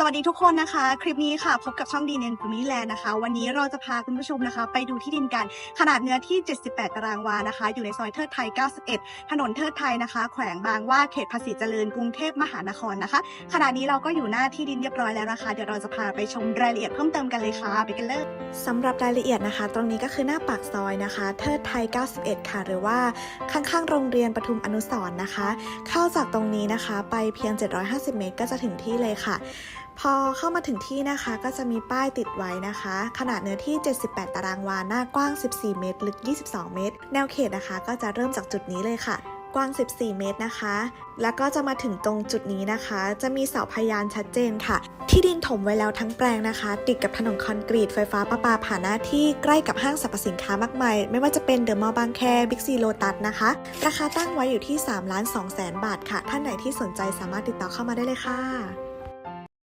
สวัสดีทุกคนนะคะ คลิปนี้ค่ะพบกับช่องดีเนนฟูมิแลนด์นะคะ วันนี้เราจะพาคุณผู้ชมนะคะ ไปดูที่ดินกันขนาดเนื้อที่ 78 ตารางวานะคะ อยู่ในซอยเทิดไทย 91 ถนนเทิดไทยนะคะ แขวงบางว่าเขตภาษีเจริญกรุงเทพมหานครนะคะขณะนี้เราก็อยู่หน้าที่ดินเรียบร้อยแล้วนะคะ เดี๋ยวเราจะพาไปชมรายละเอียดเพิ่มเติมกันเลยค่ะไปกันเลยสำหรับรายละเอียดนะคะ ตรงนี้ก็คือหน้าปากซอยนะคะ เทิดไทย 91 ค่ะ หรือว่าข้างๆโรงเรียนปทุมอนุสร์นะคะ เข้าจากตรงนี้นะคะ ไปเพียง 750 เมตร ก็จะถึงที่เลยค่ะ พอเข้ามาถึงที่นะคะก็จะมีป้ายติดไว้นะคะ ขนาดเนื้อที่ 78 ตารางวาหน้ากว้าง 14 เมตร ลึก 22 เมตร แนวเขตนะคะ ก็จะเริ่มจากจุดนี้เลยค่ะ กว้าง 14 เมตรนะคะ แล้วก็จะมาถึงตรงจุดนี้นะคะ จะมีเสาพยานชัดเจนค่ะ ที่ดินถมไว้แล้วทั้งแปลงนะคะ ติดกับถนนคอนกรีตไฟฟ้าประปาผ่านหน้าที่ใกล้กับห้างสรรพสินค้ามากมาย ไม่ว่าจะเป็นเดอะมอลล์บางแคบิ๊กซีโลตัสนะคะ ราคาตั้งไว้อยู่ที่3ล้าน2แสนบาทค่ะ ท่านไหนที่สนใจสามารถติดต่อเข้ามาได้เลยค่ะ